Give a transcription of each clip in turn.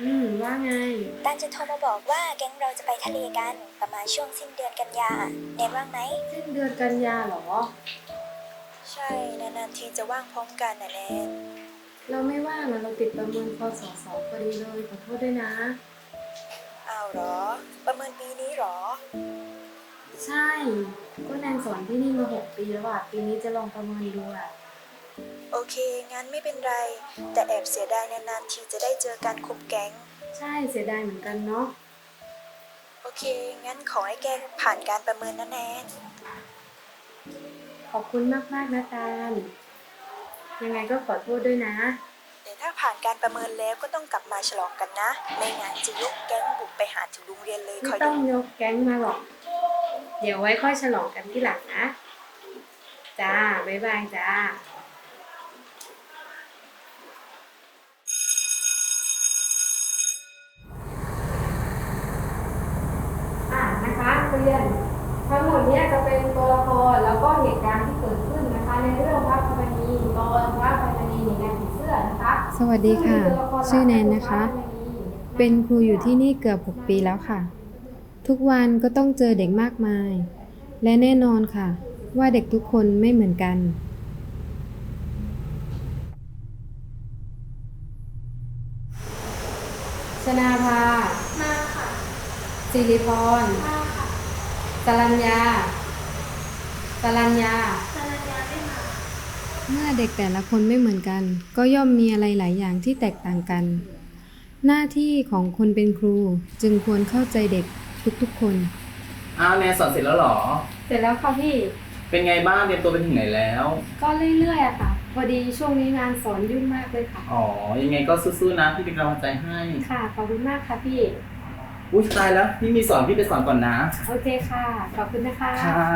อืม ว่าไง ตันจะโทรมาบอกว่าแก๊งเราจะไปทะเลกัน ประมาณช่วงสิ้นเดือนกันยาเนนว่างไหม สิ้นเดือนกันยาเหรอ ใช่ นานๆทีจะว่างพร้อมกันนะแนนเราไม่ว่างนะเราติดประเมินพศสองพอดีเลยขอโทษด้วยนะอ้าวเหรอ ประเมินปีนี้เหรอ ใช่ ก็แนนสอนที่นี่มาหกปีแล้วอะปีนี้จะลองประเมินดูอะโอเค งั้นไม่เป็นไร แต่แอบเสียดายนานๆทีจะได้เจอกันครบแก๊ง ใช่เสียดายเหมือนกันเนาะ โอเค งั้นขอให้แกผ่านการประเมินนะแนน ขอบคุณมากมากๆนะตาลยังไงก็ขอโทษด้วยนะเดี๋ยวถ้า ผ่านการประเมินแล้วก็ต้องกลับมาฉลองกันนะ ไม่งั้นจะยกแก๊งบุกไปหาถึงโรงเรียนเลยไม่คอยต้ดู องยกแก๊งมาหรอก เดี๋ยวไว้ค่อยฉลองกันที่หลังนะ จ้า บ๊ายบายจ้า อ่านะคะเรียนทั้งหมดเนี้ยจะเป็นตัวละครแล้วก็เหตุการณ์ที่เกิดขึ้นนะคะ ในเรื่องพระพรณีตอนพระพรณีหนีนางผีเสื้อนะคะ สวัสดีค่ะซึ่งมีตัวละครหลักชื่อแนนนะคะอพรณีเป็นครูอยู่ที่นี่เกือบ 6 ปีแล้วค่ะ ทุกวันก็ต้องเจอเด็กมากมาย และแน่นอนค่ะ ว่าเด็กทุกคนไม่เหมือนกัน ชนาภามาค่ะสิริพรมาค่ะสรัญญาสรัญญาสรัญญาไม่มา เมื่อเด็กแต่ละคนไม่เหมือนกัน ก็ย่อมมีอะไรหลายอย่างที่แตกต่างกัน หน้าที่ของคนเป็นครูจึงควรเข้าใจเด็กทุกๆคน อ้าวแนนสอนเสร็จแล้วเหรอ เสร็จแล้วค่ะพี่ เป็นไงบ้างเตรียมตัวไปถึงไหนแล้ว ก็เรื่อยๆอะค่ะ พอดีช่วงนี้งานสอนยุ่งมากเลยค่ะ อ๋อ ยังไงก็สู้ๆนะพี่เป็นกำลังใจให้ค่ะ ขอบคุณมากค่ะพี่ อุ้ยตายแล้วพี่มีสอนพี่ไปสอนก่อนนะ โอเคค่ะ ขอบคุณนะคะ ค่ะ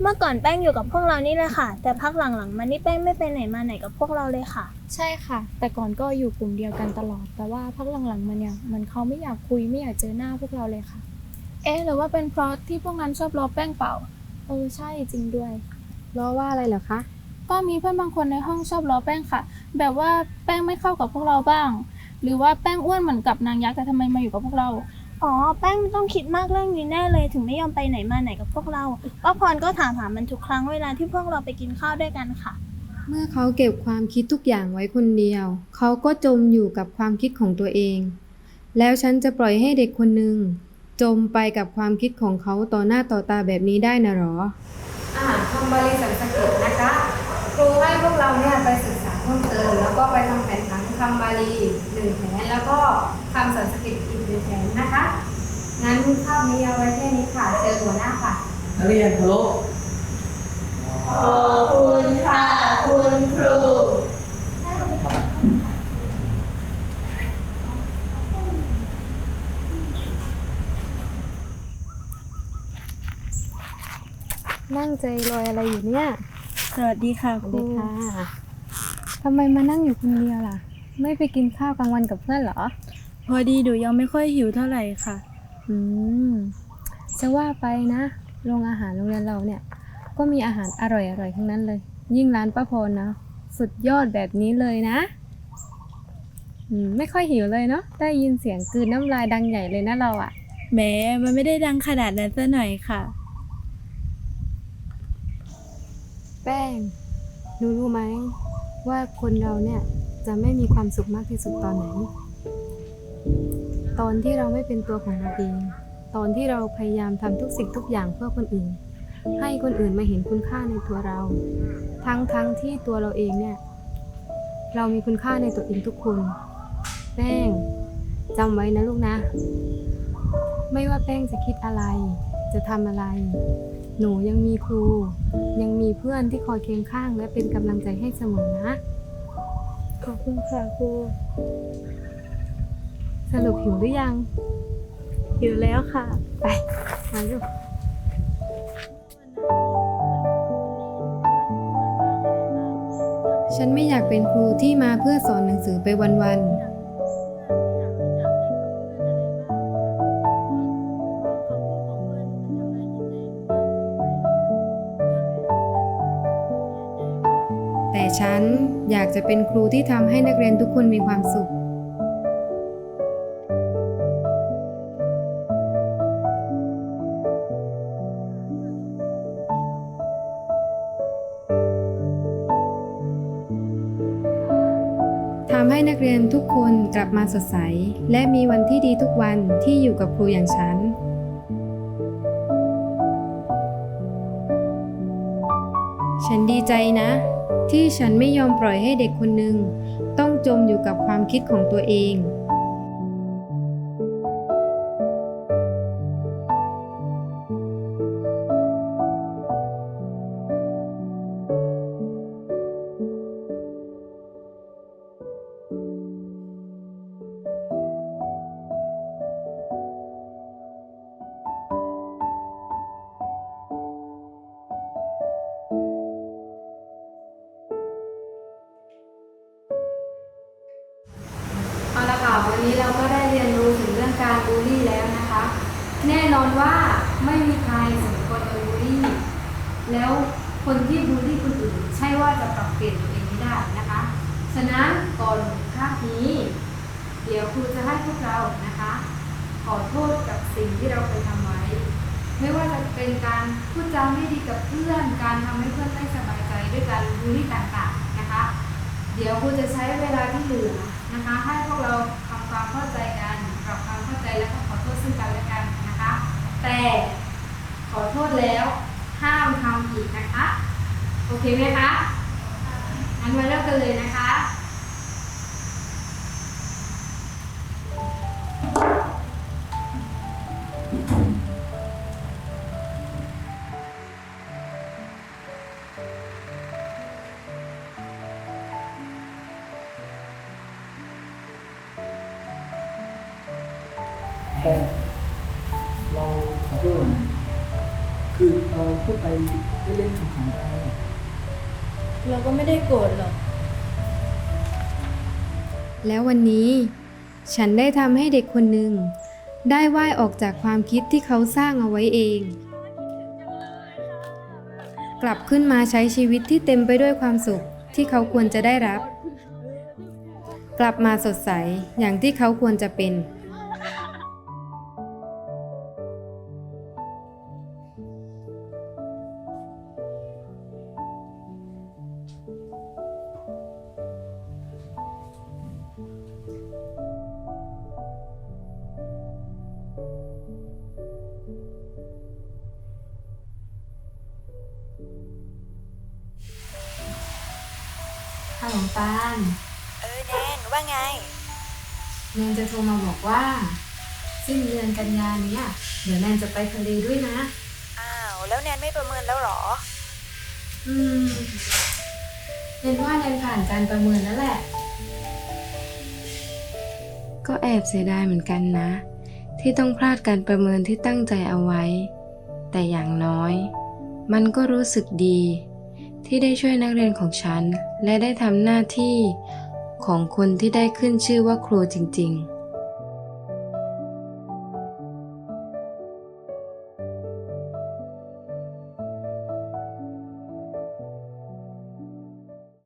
เมื่อก่อนแป้งอยู่กับพวกเรานี่เลยค่ะ แต่พักหลังๆมานี่แป้งไม่ไปไหนมาไหนกับพวกเราเลยค่ะ ใช่ค่ะ แต่ก่อนก็อยู่กลุ่มเดียวกันตลอด แต่ว่าพักหลังๆมาเนี่ยเหมันเขาไม่อยากคุยไม่อยากเจอหน้าพวกเราเลยค่ะ เอ๊ะหรือว่าเป็นเพราะที่พวกนั้นชอบล้อแป้งเปล่าเออใช่จริงด้วย ล้อว่าอะไรเหรอคะ ก็มีเพื่อนบางคนในห้องชอบล้อแป้งค่ะ แบบว่าแป้งไม่เข้ากับพวกเราบ้าง หรือว่าแป้งอ้วนเหมือนกับนางยักษ์แต่ทำไมมาอยู่กับพวกเรา อ๋อ แป้งไม่ต้องคิดมากเรื่องนี้แน่เลย ถึงไม่ยอมไปไหนมาไหนกับพวกเราป้าพรก็ถามหามันทุกครั้งเวลาที่พวกเราไปกินข้าวด้วยกันค่ะ เมื่อเขาเก็บความคิดทุกอย่างไว้คนเดียว เขาก็จมอยู่กับความคิดของตัวเอง แล้วฉันจะปล่อยให้เด็กคนหนึ่งจมไปกับความคิดของเขาต่อหน้าต่อตาแบบนี้ได้นะหรออ่าคำบาลีสันสกฤตนะคะครูให้พวกเราเนี่ยไปศึกษาเพิ่มเติมแล้วก็ไปทำแผนผังคำบาลีหนึ่งแผนแล้วก็คำสันสกฤตอีกหนึ่ งแผนนะคะงั้นภาพนี้เอาไว้แค่นี้ค่ะ เจอหัวหน้าค่ะ นักเรียนเคารพขอบคุณค่ะ คุณครูนั่งใจลอยอะไรอยู่เนี่ยสวัสดีค่ะสวัสดีค่ะทำไมมานั่งอยู่คนเดียวล่ะ ไม่ไปกินข้าวกลางวันกับเพื่อนเหรอ พอดีหนูยังไม่ค่อยหิวเท่าไหร่ค่ะ อืม จะว่าไปนะ โรงอาหารโรงเรียนเราเนี่ย ก็มีอาหารอร่อยๆทั้งนั้นเลย ยิ่งร้านป้าพรนะ สุดยอดแบบนี้เลยนะอืมไม่ค่อยหิวเลยเนาะ ได้ยินเสียงกลืนน้ำลายดังใหญ่เลยนะเราอะแหมมันไม่ได้ดังขนาดนั้นซะหน่อยค่ะ แป้งหนูรู้ไหมว่าคนเราเนี่ยจะไม่มีความสุขมากที่สุดตอนไหน ตอนที่เราไม่เป็นตัวของเราเอง ตอนที่เราพยายามทำทุกสิ่งทุกอย่างเพื่อคนอื่น ให้คนอื่นมาเห็นคุณค่าในตัวเรา ทั้งทั้งที่ตัวเราเองเนี่ย เรามีคุณค่าในตัวเองทุกคนแป้งจำไว้นะลูกนะ ไม่ว่าแป้งจะคิดอะไร จะทำอะไร หนูยังมีครู ยังมีเพื่อนที่คอยเคียงข้างและเป็นกำลังใจให้เสมอนะ ขอบคุณค่ะครู สรุปหิวหรือยัง หิวแล้วค่ะ ไป มาลูกฉันไม่อยากเป็นครูที่มาเพื่อสอนหนังสือไปวันๆแต่ฉันอยากจะเป็นครูที่ทำให้นักเรียนทุกคนมีความสุข ให้นักเรียนทุกคนกลับมาสดใส และมีวันที่ดีทุกวันที่อยู่กับครูอย่างฉันฉันดีใจนะ ที่ฉันไม่ยอมปล่อยให้เด็กคนหนึ่งต้องจมอยู่กับความคิดของตัวเอง แล้วคนที่บูลลี่คนอื่นใช่ว่าจะปรับเปลี่ยนตัวเองไม่ได้นะคะ ฉะนั้นก่อนคาบนี้ เดี๋ยวครูจะให้พวกเรานะคะ ขอโทษกับสิ่งที่เราเคยทำไว้ ไม่ว่าจะเป็นการพูดจาไม่ดีกับเพื่อน การทำให้เพื่อนไม่สบายใจด้วยการบูลลี่ต่างๆนะคะ เดี๋ยวครูจะใช้เวลาที่เหลือนะคะ ให้พวกเราทำความเข้าใจกันปรับความเข้าใจแล้วก็ขอโทษซึ่งกันและกันนะคะ แต่ขอโทษแล้ว ห้ามทำอีกนะคะ โอเคไหมคะงั้นมาเริ่มกันเลยนะคะแค่เราขอโทษนะ คือเราพูดไปเล่นๆขำๆไปเราก็ไม่ได้โกรธหรอก แล้ววันนี้ ฉันได้ทำให้เด็กคนหนึ่ง ได้ว่ายออกจากความคิดที่เขาสร้างเอาไว้เอง กลับขึ้นมาใช้ชีวิตที่เต็มไปด้วยความสุขที่เขาควรจะได้รับ กลับมาสดใสอย่างที่เขาควรจะเป็น ลโหลปานเออแนนว่าไง แนนจะโทรมาบอกว่า สิ้นเดือนกันยาเนี้ยเดี๋ยวแนนจะไปทะเลด้วยนะ อ้าวแล้วแนนไม่ประเมินแล้วเหรอ อืมแนนว่าแนนผ่านการประเมินแล้วแหละ ก็แอบเสียดายเหมือนกันนะ ที่ต้องพลาดการประเมินที่ตั้งใจเอาไว้ แต่อย่างน้อย มันก็รู้สึกดี ที่ได้ช่วยนักเรียนของฉัน และได้ทำหน้าที่ของคนที่ได้ขึ้นชื่อว่าครูจริง ๆ